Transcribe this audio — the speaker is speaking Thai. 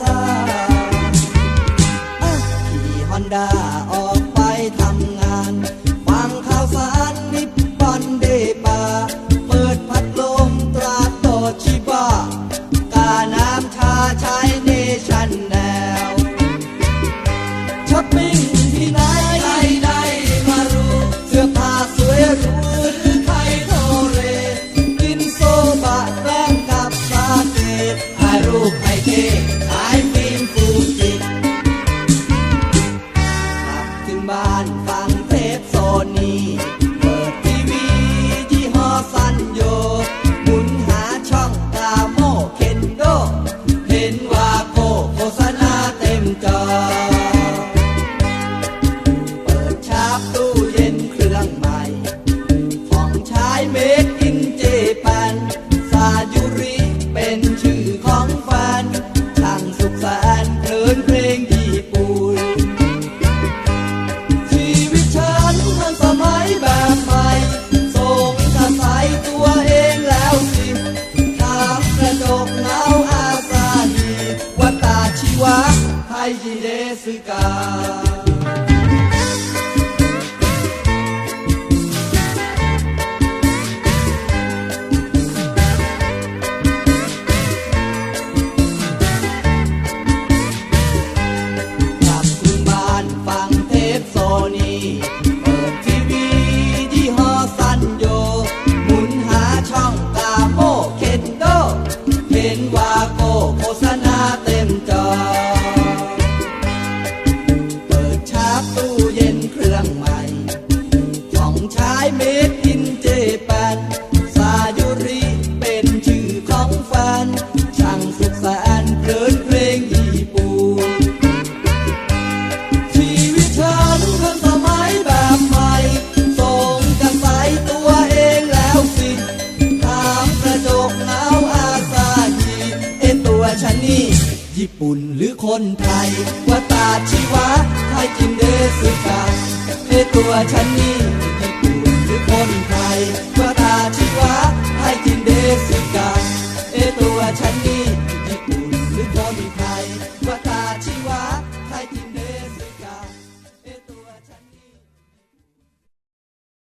ซาขี่ฮอนด้าออกไปทำงานฟังข่าวสารนิปปอนเดปาเปิดพัดลมตราโตชิบา ฟังเทปโซนีเปิดทีวียี่ห้อสัญโยหมุนหาช่องกาโมเคนโด เห็นว่าโฆษณาเต็มจอ Ai de Jessica. ี่ ญี่ปุ่นหรือคนไทยว่าตาชีวะไทยกินเดสุกะในตัวฉันนี่ ญี่ปุ่นหรือคนไทยว่า